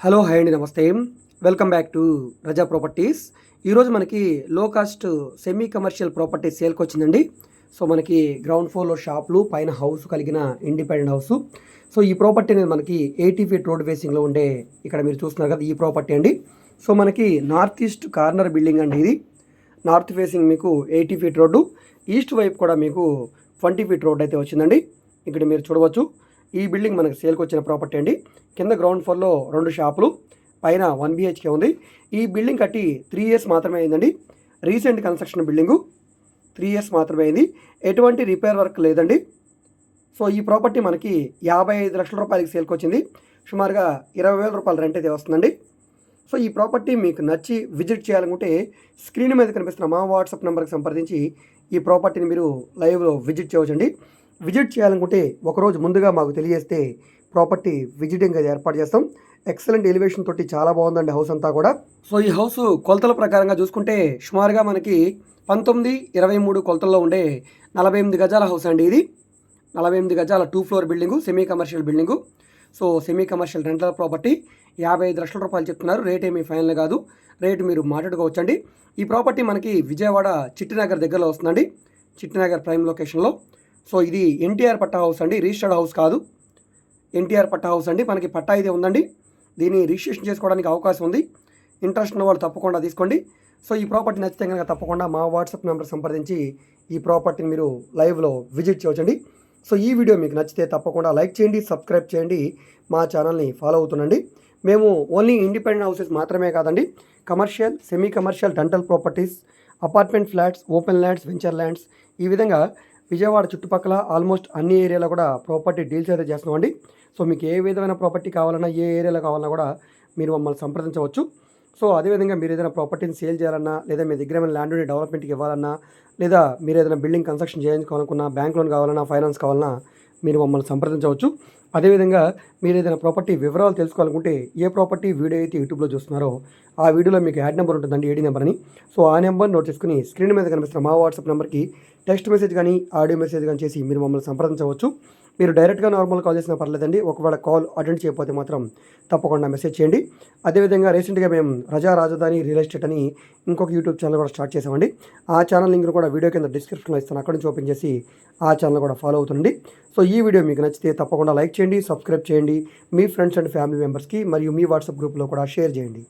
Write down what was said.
Hello hi అండి నమస్తే. Welcome back to Raza properties. ఈరోజు మనకి లో కాస్ట్ సెమీ కమర్షియల్ ప్రాపర్టీ సేల్కి వచ్చిందండి. సో మనకి గ్రౌండ్ ఫ్లోర్లో షాపులు పైన హౌస్ కలిగిన ఇండిపెండెంట్ హౌస్ సో ఈ ప్రాపర్టీ అనేది మనకి ఎయిటీ ఫీట్ రోడ్ ఫేసింగ్లో ఉండే ఇక్కడ మీరు చూస్తున్నారు కదా ఈ ప్రాపర్టీ అండి. సో మనకి నార్త్ ఈస్ట్ కార్నర్ బిల్డింగ్ అండి ఇది. నార్త్ ఫేసింగ్ మీకు ఎయిటీ ఫీట్ రోడ్డు ఈస్ట్ వైపు కూడా మీకు ట్వంటీ ఫీట్ రోడ్ అయితే వచ్చిందండి. ఇక్కడ మీరు చూడవచ్చు. ఈ బిల్డింగ్ మనకి సేల్కి వచ్చిన ప్రాపర్టీ అండి. కింద గ్రౌండ్ ఫ్లోర్లో రెండు షాపులు పైన వన్ బిహెచ్కే ఉంది. ఈ బిల్డింగ్ కట్టి త్రీ ఇయర్స్ మాత్రమే అయిందండి. Recent construction building three years మాత్రమే అయింది. ఎటువంటి రిపేర్ వర్క్ లేదండి. సో ఈ ప్రాపర్టీ మనకి యాభై ఐదు లక్షల రూపాయలకి సేల్కి వచ్చింది సుమారుగా ఇరవై వేల రూపాయల రెంట్ అయితే వస్తుందండి. సో ఈ ప్రాపర్టీ మీకు నచ్చి విజిట్ చేయాలనుకుంటే స్క్రీన్ మీద కనిపిస్తున్న మా వాట్సాప్ నెంబర్కి సంప్రదించి ఈ ప్రాపర్టీని మీరు లైవ్లో విజిట్ చేయవచ్చండి. విజిట్ చేయాలనుకుంటే ఒకరోజు ముందుగా మాకు తెలియజేస్తే ప్రాపర్టీ విజిటింగ్ అది ఏర్పాటు చేస్తాం. ఎక్సలెంట్ ఎలివేషన్ తోటి చాలా బాగుందండి హౌస్ అంతా కూడా. సో ఈ హౌస్ కొలతల ప్రకారంగా చూసుకుంటే సుమారుగా మనకి పంతొమ్మిది ఇరవై మూడు కొలతల్లో ఉండే నలభై ఎనిమిది గజాల హౌస్ అండి ఇది. నలభై ఎనిమిది గజాల two floor building semi commercial building so semi commercial rental property యాభై ఐదు లక్షల రూపాయలు చెప్తున్నారు. రేట్ ఏమీ ఫైనల్ కాదు. రేటు మీరు మాట్లాడుకోవచ్చండి. ఈ ప్రాపర్టీ మనకి విజయవాడ చిట్టినగర్ దగ్గరలో వస్తుందండి. చిట్టినగర్ ప్రైమ్ లొకేషన్లో సో ఇది ఎన్టీఆర్ పట్టా హౌస్ అండి రిజిస్టర్డ్ హౌస్ కాదు. ఎన్టీఆర్ పట్టా హౌస్ అండి మనకి పట్టా ఇది ఉందండి. దీన్ని రిజిస్ట్రేషన్ చేసుకోవడానికి అవకాశం ఉంది. ఇంట్రెస్ట్ ఉన్న వాళ్ళు తప్పకుండా తీసుకోండి. సో ఈ ప్రాపర్టీ నచ్చితే కనుక తప్పకుండా మా వాట్సాప్ నెంబర్ సంప్రదించి ఈ ప్రాపర్టీని మీరు లైవ్లో విజిట్ చేయవచ్చండి సో ఈ వీడియో మీకు నచ్చితే తప్పకుండా లైక్ చేయండి సబ్స్క్రైబ్ చేయండి. మా ఛానల్ని ఫాలో అవుతుండండి. మేము ఓన్లీ ఇండిపెండెంట్ హౌసెస్ మాత్రమే కాదండి. Commercial semi commercial rental properties apartment flats open lands venture lands ఈ విధంగా విజయవాడ చుట్టుపక్కల ఆల్మోస్ట్ అన్ని ఏరియాలో కూడా ప్రాపర్టీ డీల్స్ అయితే చేస్తున్నామండి. సో మీకు ఏ విధమైన ప్రాపర్టీ కావాలన్నా ఏ ఏరియాలో కావాలన్నా కూడా మీరు మమ్మల్ని సంప్రదించవచ్చు. సో అదేవిధంగా మీరు ఏదైనా ప్రాపర్టీని సేల్ చేయాలన్నా లేదా మీ దగ్గర ఏమైనా ల్యాండ్ని డెవలప్మెంట్కి ఇవ్వాలన్నా లేదా మీరు ఏదైనా బిల్డింగ్ కన్స్ట్రక్షన్ చేయించుకోవాలనుకున్నా బ్యాంక్ లోన్ కావాలన్నా ఫైనాన్స్ కావాలన్నా మీరు మమ్మల్ని సంప్రదించవచ్చు. అదేవిధంగా మీరు ఏదైనా ప్రాపర్టీ వివరాలు తెలుసుకోవాలనుకుంటే ఏ ప్రాపర్టీ వీడియో అయితే యూట్యూబ్లో చూస్తున్నారో ఆ వీడియోలో మీకు యాడ్ నెంబర్ ఉంటుందండి ఏడీ నెంబర్ అని. సో ఆ నెంబర్ నోట్ చేసుకుని స్క్రీన్ మీద కనిపిస్తున్న మా వాట్సాప్ నెంబర్కి టెక్స్ట్ మెసేజ్ కానీ ఆడియో మెసేజ్ కానీ చేసి మీరు మమ్మల్ని సంప్రదించవచ్చు. మీరు డైరెక్ట్గా నార్మల్ కాల్ చేసినా పర్లేదండి. ఒకవేళ కాల్ అటెండ్ చేయకపోతే మాత్రం తప్పకుండా మెసేజ్ చేయండి. అదేవిధంగా రీసెంట్గా మేము రజా రాజధాని రియల్ ఎస్టేట్ అని ఇంకొక యూట్యూబ్ ఛానల్ కూడా స్టార్ట్ చేసామండి ఆ ఛానల్ లింక్ కూడా వీడియో కింద డిస్క్రిప్షన్లో ఇస్తాను. అక్కడి నుంచి ఓపెన్ చేసి ఆ ఛానల్ కూడా ఫాలో అవుతుండండి. సో ఈ వీడియో మీకు నచ్చితే తప్పకుండా లైక్ చేయండి సబ్స్క్రైబ్ చేయండి. మీ ఫ్రెండ్స్ అండ్ ఫ్యామిలీ మెంబర్స్కి మరియు మీ వాట్సాప్ గ్రూప్లో కూడా షేర్ చేయండి.